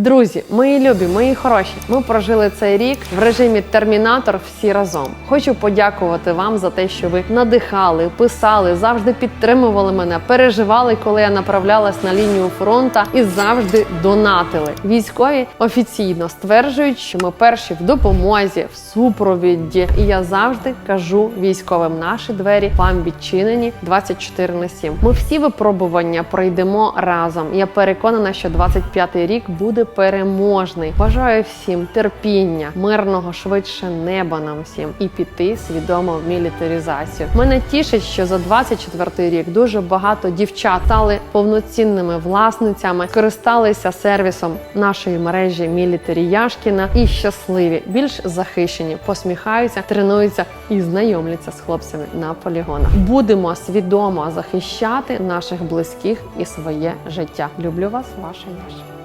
Друзі, мої любі, мої хороші. Ми прожили цей рік в режимі термінатор всі разом. Хочу подякувати вам за те, що ви надихали, писали, завжди підтримували мене, переживали, коли я направлялась на лінію фронта і завжди донатили. Військові офіційно стверджують, що ми перші в допомозі, в супровіді. І я завжди кажу військовим: наші двері вам відчинені 24 на 7. Ми всі випробування пройдемо разом. Я переконана, що 25-й рік буде переможний. Бажаю всім терпіння, мирного швидше неба нам всім і піти свідомо в мілітаризацію. Мене тішить, що за 24-й рік дуже багато дівчат стали повноцінними власницями, користалися сервісом нашої мережі Мілітарі Яшкіна і щасливі, більш захищені, посміхаються, тренуються і знайомляться з хлопцями на полігонах. Будемо свідомо захищати наших близьких і своє життя. Люблю вас, ваша Яша.